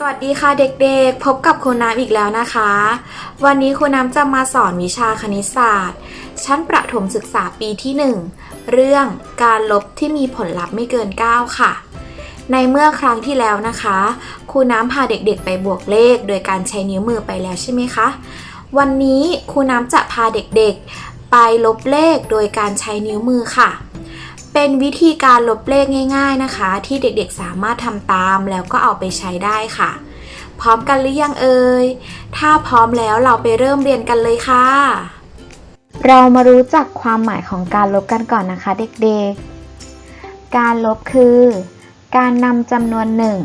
สวัสดีค่ะเด็กๆ พบกับครูน้ำอีกแล้วนะคะ วันนี้ครูน้ำจะมาสอนวิชาคณิตศาสตร์ ชั้นประถมศึกษาปีที่ 1 เรื่องการลบที่มีผลลัพธ์ไม่เกิน 9 ค่ะ ในเมื่อครั้งที่แล้วนะคะครูน้ำพาเด็กๆ ไปบวกเลข โดยการใช้นิ้วมือไปแล้วใช่ไหมคะ วันนี้ครูน้ำจะพาเด็กๆ ไปลบเลขโดยการใช้นิ้วมือค่ะ เป็นวิธีการลบเลขง่าย ๆนะคะ ที่เด็กๆสามารถทำตามแล้วก็เอาไปใช้ได้ค่ะ พร้อมกันหรือยังเอ่ย ถ้าพร้อมแล้วเราไปเริ่มเรียนกันเลยค่ะ เรามารู้จักความหมายของการลบกันก่อนนะคะ เด็กๆ การลบคือ การนำจำนวนหนึ่ง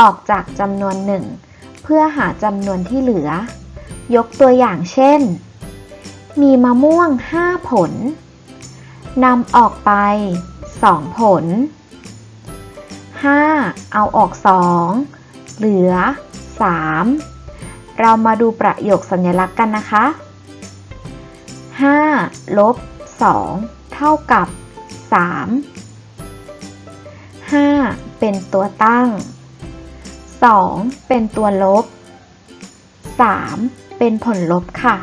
ออกจากจำนวนหนึ่งเพื่อหาจำนวนที่เหลือ ยกตัวอย่างเช่น มีมะม่วง 5 ผล นำออกไป 2 ผล 5 เอาออก 2 เหลือ 3 เรามาดูประโยคสัญลักษณ์กันนะคะ 5 ลบ 2 เท่ากับ 3 5 เป็นตัวตั้ง 2 เป็นตัวลบ 3 เป็นผลลบค่ะ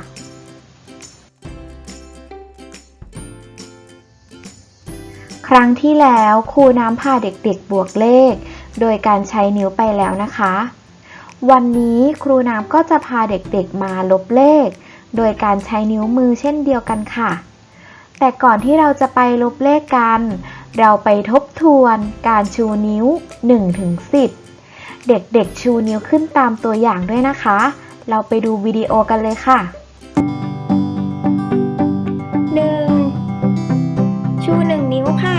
ครั้งที่แล้วครูน้ำพาเด็กๆบวกเลข โดยการใช้นิ้วไปแล้วนะคะ วันนี้ครูน้ำก็จะพาเด็กๆมาลบเลข โดยการใช้นิ้วมือเช่นเดียวกันค่ะ แต่ก่อนที่เราจะไปลบเลขกัน เราไปทบทวนการชูนิ้ว 1-10เด็กๆชูนิ้วขึ้นตามตัวอย่างด้วยนะคะ เราไปดูวิดีโอกันเลยค่ะ ชูหนึ่งนิ้วค่ะ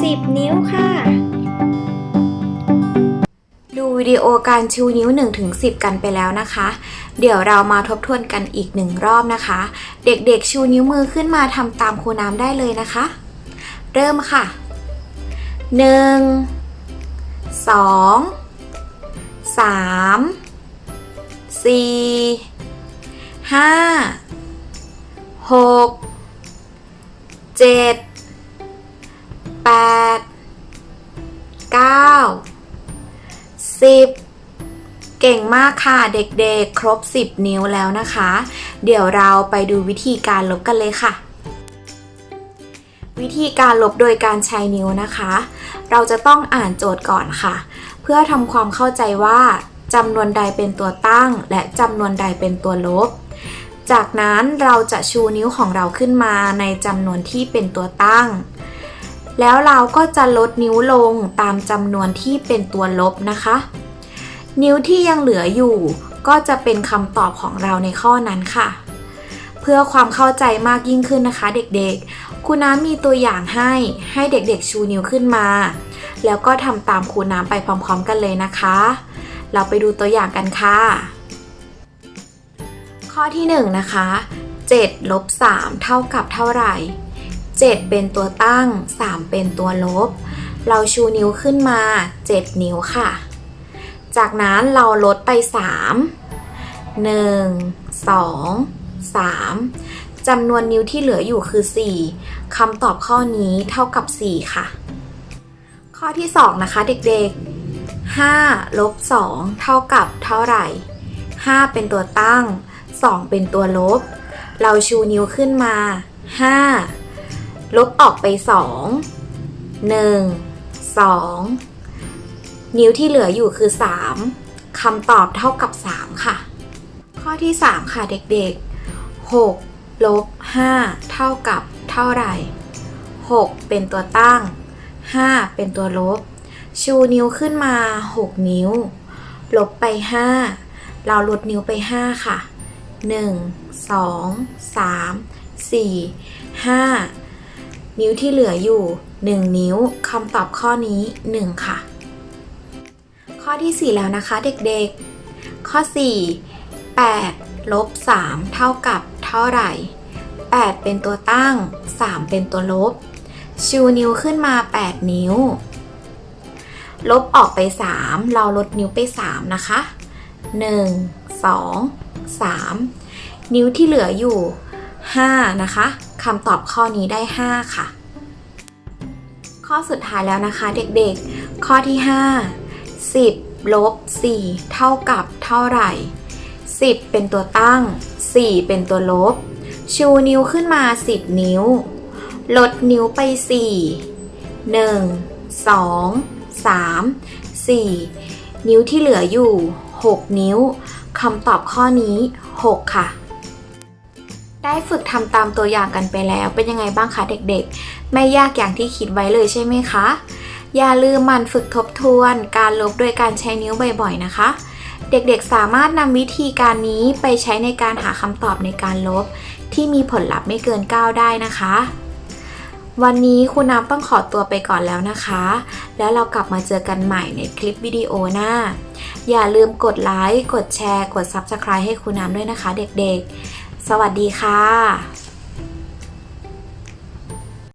10 นิ้วค่ะ ดูวิดีโอการชูนิ้ว 1-10 กันไปแล้วนะคะ เดี๋ยวเรามาทบทวนกันอีกหนึ่งรอบนะคะ เด็กๆชูนิ้วมือขึ้นมาทำตามครูน้ำได้เลยนะคะ เริ่มค่ะ 1 2 3 4 5 6 7 8 9 10เก่งมากค่ะเด็กๆ ครบ 10 นิ้วแล้วนะคะ เดี๋ยวเราไปดูวิธีการลบกันเลยค่ะ วิธีการลบโดยการใช้นิ้วนะคะ เราจะต้องอ่านโจทย์ก่อนค่ะ เพื่อทำความเข้าใจว่าจำนวนใดเป็นตัวตั้ง และจำนวนใดเป็นตัวลบ จากนั้นเราจะชูนิ้วของเราขึ้นมาในจำนวนที่เป็นตัวตั้ง แล้วเราก็จะลดนิ้วลงตามจำนวนที่เป็นตัวลบนะคะ นิ้วที่ยังเหลืออยู่ ก็จะเป็นคำตอบของเราในข้อนั้นค่ะ เพื่อความเข้าใจมากยิ่งขึ้นนะคะ เด็กๆครูน้ำมีตัวอย่างให้ให้เด็กๆชูนิ้วขึ้นมา แล้วก็ทำตามครูน้ำไปพร้อม ๆ กันเลยนะคะ เราไปดูตัวอย่างกันค่ะ ข้อที่1นงนะคะ7ลบ3เท่ากับเท่าไหร่ 7 เป็นตัวตั้ง 3 เป็นตัวลบ เราชูนิ้วขึ้นมา 7 นิ้วค่ะ จากนั้นเราลดไป 3 1 2 3จำนวนนิ้วที่เหลืออยู่คือ 4คำตอบข้อนี้เท่ากับ 4 ค่ะ ข้อที่ 2 นะคะเด็กๆ 5 ลบ 2 เท่ากับเท่าไหร่ 5 เป็นตัวตั้ง 2 เป็นตัวลบ เราชูนิ้วขึ้นมา 5 ลบออกไป 2 1 2 นิ้วที่เหลืออยู่คือ 3คำตอบเท่ากับ 3 ค่ะ ข้อที่ 3 ค่ะเด็กๆ 6 ลบ 5 เท่ากับเท่าไหร่ 6 เป็นตัวตั้ง 5 เป็นตัวลบ ชูนิ้วขึ้นมา 6 นิ้ว ลบไป 5 เราลดนิ้วไป 5 ค่ะ 1 2 3 4 5 นิ้วที่เหลืออยู่ 1 นิ้วคำตอบข้อนี้ 1 ค่ะ ข้อที่ 4 แล้วนะคะเด็กๆ ข้อ 4 8ลบ3เท่ากับเท่าไหร่ 8 เป็นตัวตั้ง 3 เป็นตัวลบ ชูนิ้วขึ้นมา 8 นิ้ว ลบออกไป 3 เราลดนิ้วไป 3 นะคะ 1 2 3 นิ้วที่เหลืออยู่ 5 นะคะ คำตอบข้อนี้ได้ 5 ค่ะ ข้อสุดท้ายแล้วนะคะเด็กๆ ข้อที่ 5 10ลบ4เท่ากับเท่าไหร่ 10 เป็นตัวตั้ง 4 เป็นตัวลบ ชูนิ้วขึ้นมา 10 นิ้ว ลดนิ้วไป 4 1 2 3 4 นิ้วที่เหลืออยู่ 6 นิ้วคำตอบข้อนี้ 6 ค่ะ ได้ฝึกทำตามตัวอย่างกันไปแล้ว เป็นยังไงบ้างคะเด็กๆ ไม่ยากอย่างที่คิดไว้เลยใช่ไหมคะ อย่าลืมมันฝึกทบทวน การลบโดยการใช้นิ้วบ่อยๆนะคะ เด็กๆสามารถนำวิธีการนี้ไปใช้ในการหาคำตอบในการลบ ที่มีผลลัพธ์ไม่เกิน 9 ได้นะคะ วันนี้คุณน้ำต้องขอตัวไปก่อนแล้วนะคะ แล้วเรากลับมาเจอกันใหม่ในคลิปวิดีโอหน้า อย่าลืมกดไลค์ กดแชร์ กด Subscribe ให้คุณน้ำด้วยนะคะ เด็กๆ สวัสดีค่ะ